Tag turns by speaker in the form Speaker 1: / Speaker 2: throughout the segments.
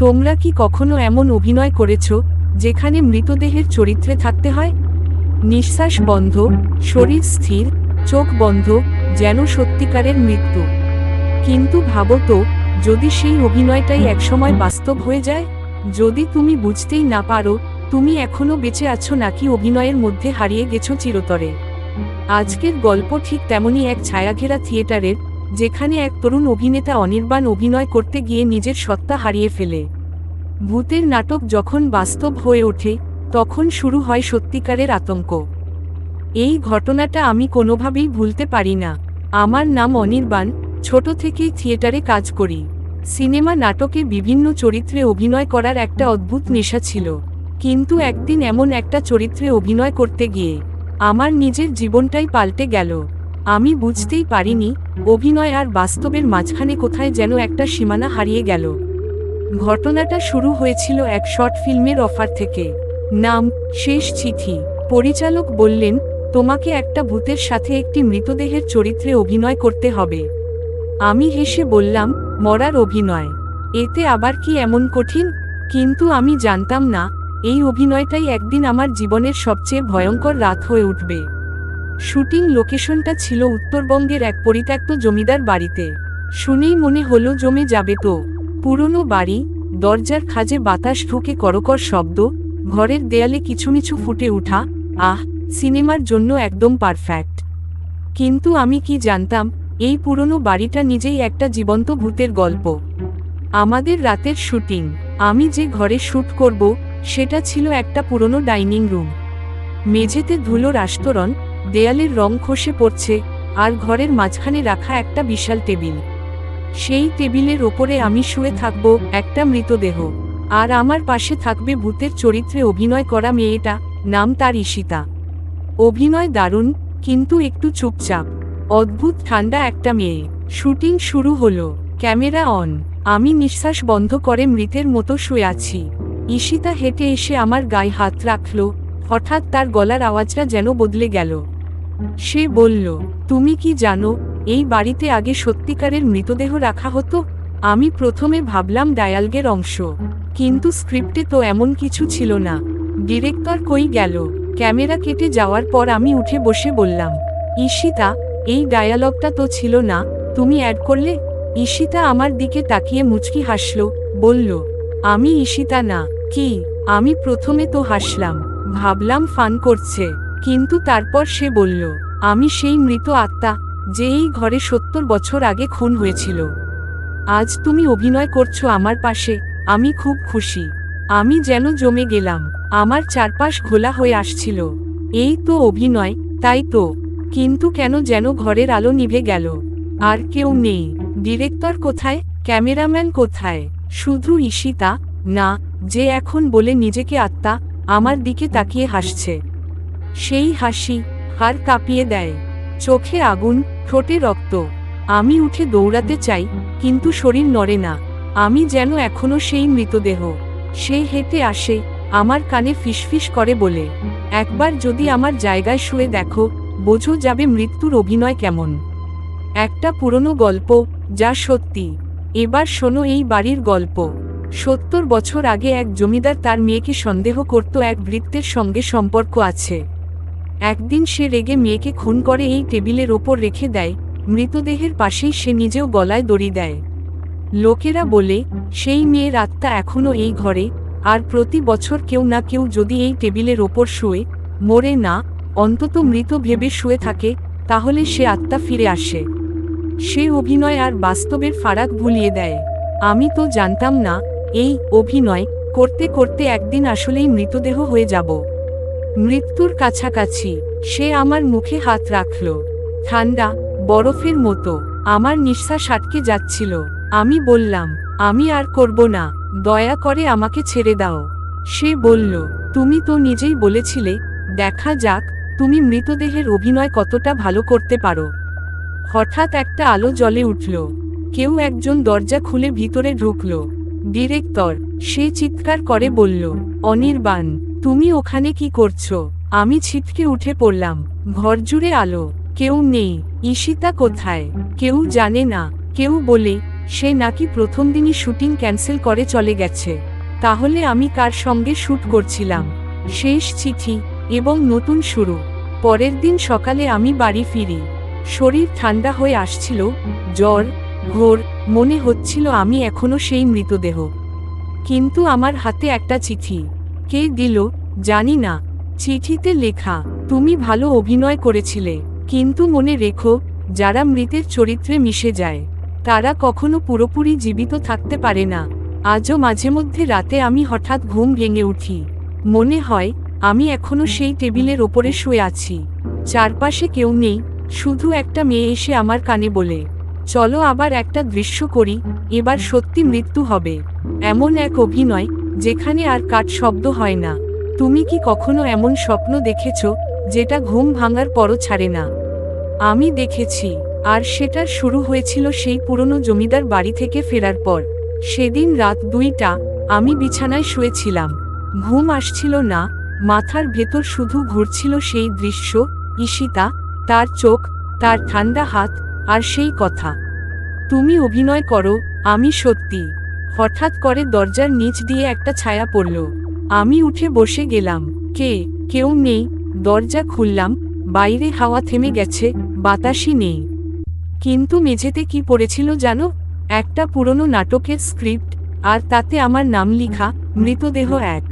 Speaker 1: তোমরা কি কখনো এমন অভিনয় করেছ, যেখানে মৃতদেহের চরিত্রে থাকতে হয়? নিঃশ্বাস বন্ধ, শরীর স্থির, চোখ বন্ধ, যেন সত্যিকারের মৃত্যু। কিন্তু ভাবো তো, যদি সেই অভিনয়টাই একসময় বাস্তব হয়ে যায়? যদি তুমি বুঝতেই না পারো, তুমি এখনও বেঁচে আছো নাকি অভিনয়ের মধ্যে হারিয়ে গেছো চিরতরে? আজকের গল্প ঠিক তেমনই এক ছায়াঘেরা থিয়েটারের যেখানে এক তরুণ অভিনেতা অনির্বাণ অভিনয় করতে গিয়ে নিজের সত্তা হারিয়ে ফেলে। ভূতের নাটক যখন বাস্তব হয়ে ওঠে, তখন শুরু হয় সত্যিকারের আতঙ্ক। এই ঘটনাটা আমি কোনোভাবেই ভুলতে পারি না। আমার নাম অনির্বাণ, ছোট থেকেই থিয়েটারে কাজ করি। সিনেমা নাটকে বিভিন্ন চরিত্রে অভিনয় করার একটা অদ্ভুত নেশা ছিল। কিন্তু একদিন এমন একটা চরিত্রে অভিনয় করতে গিয়ে, আমার নিজের জীবনটাই পাল্টে গেল। আমি বুঝতেই পারিনি, অভিনয় আর বাস্তবের মাঝখানে কোথায় যেন একটা সীমানা হারিয়ে গেল। ঘটনাটা শুরু হয়েছিল এক শর্ট ফিল্মের অফার থেকে। নাম, শেষ চিঠি। পরিচালক বললেন, তোমাকে একটা ভূতের সাথে একটি মৃতদেহের চরিত্রে অভিনয় করতে হবে। আমি হেসে বললাম, মরার অভিনয়। এতে আবার কি এমন কঠিন? কিন্তু আমি জানতাম না, এই অভিনয়টাই একদিন আমার জীবনের সবচেয়ে ভয়ঙ্কর রাত হয়ে উঠবে। শুটিং লোকেশনটা ছিল উত্তরবঙ্গের এক পরিত্যক্ত জমিদার বাড়িতে। শুনেই মনে হলো জমে যাবে তো। পুরনো বাড়ি, দরজার খাজে বাতাস ঢুকে করকর শব্দ, ঘরের দেয়ালে কিছুমিছু ফুটে উঠা আহ, সিনেমার জন্য একদম পারফেক্ট। কিন্তু আমি কি জানতাম, এই পুরনো বাড়িটা নিজেই একটা জীবন্ত ভূতের গল্প। আমাদের রাতের শুটিং, আমি যে ঘরে শ্যুট করব, সেটা ছিল একটা পুরনো ডাইনিং রুম। মেঝেতে ধুলোর আস্তরণ দেয়ালের রং খসে পড়ছে, আর ঘরের মাঝখানে রাখা একটা বিশাল টেবিল। সেই টেবিলের ওপরে আমি শুয়ে থাকব, একটা মৃতদেহ। আর আমার পাশে থাকবে ভূতের চরিত্রে অভিনয় করা মেয়েটা, নাম তার ঈশিতা। অভিনয় দারুণ, কিন্তু একটু চুপচাপ। অদ্ভুত ঠান্ডা একটা মেয়ে। শুটিং শুরু হলো। Camera on. আমি নিঃশ্বাস বন্ধ করে মৃতের মতো শুয়ে আছি। ঈশিতা হেঁটে এসে আমার গায়ে হাত রাখল। হঠাৎ তার গলার আওয়াজটা যেন বদলে গেল। সে বলল, তুমি কি জানো, এই বাড়িতে আগে সত্যিকারের মৃতদেহ রাখা হতো? আমি প্রথমে ভাবলাম ডায়ালগের অংশ। কিন্তু স্ক্রিপ্টে তো এমন কিছু ছিল না। ডিরেক্টর কই গেল? ক্যামেরা কেটে যাওয়ার পর আমি উঠে বসে বললাম, ঈশিতা, এই ডায়ালগটা তো ছিল না, তুমি অ্যাড করলে? ঈশিতা আমার দিকে তাকিয়ে মুচকি হাসল, বলল, আমি ঈশিতা না, কি? আমি প্রথমে তো হাসলাম, ভাবলাম ফান করছে। কিন্তু তারপর সে বলল, আমি সেই মৃত আত্মা, যে এই ঘরে সত্তর বছর আগে খুন হয়েছিল। আজ তুমি অভিনয় করছ আমার পাশে, আমি খুব খুশি। আমি যেন জমে গেলাম, আমার চারপাশ ঘোলা হয়ে আসছিল। এই তো অভিনয়, তাই তো। কিন্তু কেন যেন ঘরের আলো নিভে গেল। আর কেউ নেই। ডিরেক্টর কোথায়? ক্যামেরাম্যান কোথায়? শুধু ঈশিতা? না, যে এখন বলে নিজেকে আত্মা, আমার দিকে তাকিয়ে হাসছে। সেই হাসি হাড় কাঁপিয়ে দেয়। চোখে আগুন, ঠোঁটে রক্ত। আমি উঠে দৌড়াতে চাই, কিন্তু শরীর নড়ে না। আমি যেন এখনও সেই মৃতদেহ। সে হেঁটে আসে, আমার কানে ফিসফিস করে বলে, একবার যদি আমার জায়গায় শুয়ে দেখো, বোঝো যাবে মৃত্যুর অভিনয় কেমন। একটা পুরনো গল্প, যা সত্যি। এবার শোনো এই বাড়ির গল্প। সত্তর বছর আগে এক জমিদার তার মেয়েকে সন্দেহ করত এক বৃত্তের সঙ্গে সম্পর্ক আছে। একদিন সে রেগে মেয়েকে খুন করে এই টেবিলের ওপর রেখে দেয়, মৃতদেহের পাশেই সে নিজেও গলায় দড়ি দেয়। লোকেরা বলে, সেই মেয়ের আত্মা এখনও এই ঘরে, আর প্রতি বছর কেউ না কেউ যদি এই টেবিলের ওপর শুয়ে, মরে না, অন্তত মৃত ভেবে শুয়ে থাকে, তাহলে সে আত্মা ফিরে আসে। সে অভিনয় আর বাস্তবের ফারাক ভুলিয়ে দেয়। আমি তো জানতাম না, এই অভিনয় করতে করতে একদিন আসলেই মৃতদেহ হয়ে যাব। মৃত্যুর কাছাকাছি, সে আমার মুখে হাত রাখল। ঠান্ডা বরফের মতো, আমার নিঃশ্বাস আটকে যাচ্ছিল। আমি বললাম, আমি আর করব না, দয়া করে আমাকে ছেড়ে দাও। সে বলল, তুমি তো নিজেই বলেছিলে, দেখা যাক, তুমি মৃতদেহের অভিনয় কতটা ভালো করতে পারো। হঠাৎ একটা আলো জ্বলে উঠল। কেউ একজন দরজা খুলে ভিতরে ঢুকল। ডিরেক্টর, সে চিৎকার করে বলল, অনির্বাণ। তুমি ওখানে কি করছ? আমি ছিটকে উঠে পড়লাম। ঘর জুড়ে আলো। কেউ নেই। ঈশিতা কোথায়? কেউ জানে না। কেউ বলে, সে নাকি প্রথম দিনই শুটিং ক্যান্সেল করে চলে গেছে। তাহলে আমি কার সঙ্গে শ্যুট করছিলাম? শেষ চিঠি এবং নতুন শুরু। পরের দিন সকালে আমি বাড়ি ফিরি। শরীর ঠান্ডা হয়ে আসছিল। জ্বর, ঘোর, মনে হচ্ছিল আমি এখনও সেই মৃতদেহ। কিন্তু আমার হাতে একটা চিঠি। কে দিল, জানি না। চিঠিতে লেখা, তুমি ভালো অভিনয় করেছিলে। কিন্তু মনে রেখো, যারা মৃতের চরিত্রে মিশে যায়, তারা কখনো পুরোপুরি জীবিত থাকতে পারে না। আজও মাঝে মধ্যে রাতে আমি হঠাৎ ঘুম ভেঙে উঠি। মনে হয়, আমি এখনও সেই টেবিলের ওপরে শুয়ে আছি। চারপাশে কেউ নেই, শুধু একটা মেয়ে এসে আমার কানে বলে, চলো আবার একটা দৃশ্য করি, এবার সত্যি মৃত্যু হবে। এমন এক অভিনয় যেখানে আর কাট শব্দ হয় না। তুমি কি কখনো এমন স্বপ্ন দেখেছ, যেটা ঘুম ভাঙার পরও ছাড়ে না? আমি দেখেছি, আর সেটা শুরু হয়েছিল সেই পুরনো জমিদার বাড়ি থেকে ফেরার পর। সেদিন রাত দুইটা, আমি বিছানায় শুয়েছিলাম। ঘুম আসছিল না, মাথার ভেতর শুধু ঘুরছিল সেই দৃশ্য, ঈশিতা, তার চোখ, তার ঠান্ডা হাত, আর সেই কথা। তুমি অভিনয় করো, আমি সত্যি। হঠাৎ করে দরজার নিচ দিয়ে একটা ছায়া পড়ল। আমি উঠে বসে গেলাম। কে? কেউ নেই। দরজা খুললাম। বাইরে হাওয়া থেমে গেছে। বাতাসই নেই। কিন্তু মেঝেতে কি পড়েছিল জানো? একটা পুরনো নাটকের স্ক্রিপ্ট, আর তাতে আমার নাম লিখা, মৃতদেহ এক।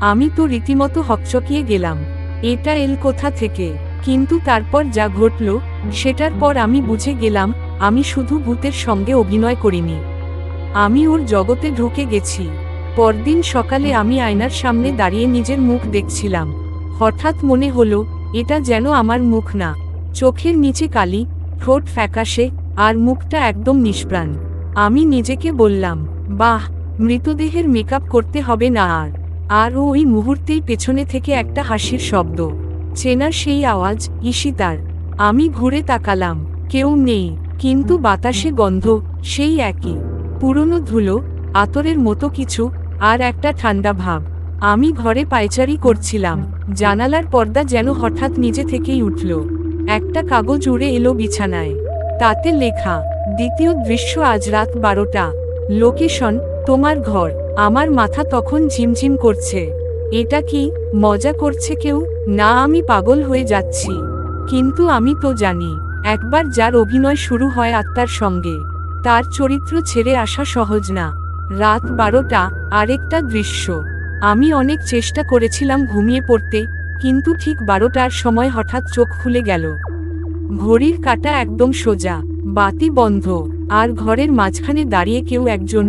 Speaker 1: আমি তো রীতিমতো হকচকিয়ে গেলাম। এটা এল কোথা থেকে? কিন্তু তারপর যা ঘটল, সেটার পর আমি বুঝে গেলাম, আমি শুধু ভূতের সঙ্গে অভিনয় করিনি। আমি ওর জগতে ঢুকে গেছি। পরদিন সকালে আমি আয়নার সামনে দাঁড়িয়ে নিজের মুখ দেখছিলাম। হঠাৎ মনে হলো, এটা যেন আমার মুখ না। চোখের নিচে কালি, ঠোঁট ফ্যাকাশে, আর মুখটা একদম নিষ্প্রাণ। আমি নিজেকে বললাম, বাহ, মৃতদেহের মেকআপ করতে হবে না আর। আর ওই মুহূর্তেই পেছনে থেকে একটা হাসির শব্দ। চেনার সেই আওয়াজ ঈশিতার আমি ঘুরে তাকালাম, কেউ নেই, কিন্তু বাতাসে গন্ধ, সেই একই। পুরনো ধুলো, আতরের মতো কিছু, আর একটা ঠান্ডা ভাব। আমি ঘরে পায়চারি করছিলাম। জানালার পর্দা যেন হঠাৎ নিজে থেকেই উঠল। একটা কাগজ উড়ে এলো বিছানায়। তাতে লেখা, দ্বিতীয় দৃশ্য আজ রাত বারোটা। লোকেশন, তোমার ঘর। আমার মাথা তখন ঝিমঝিম করছে। এটা কি, মজা করছে কেউ? না, আমি পাগল হয়ে যাচ্ছি। কিন্তু আমি তো জানি, একবার যার অভিনয় শুরু হয় আত্মার সঙ্গে। তার চরিত্র ছেড়ে আসা সহজ না। রাত বারোটা, আরেকটা দৃশ্য। আমি অনেক চেষ্টা করেছিলাম ঘুমিয়ে পড়তে, কিন্তু ঠিক বারোটার সময় হঠাৎ চোখ খুলে গেল। ঘড়ির কাটা একদম সোজা, বাতি বন্ধ, আর ঘরের মাঝখানে দাঁড়িয়ে কেউ একজন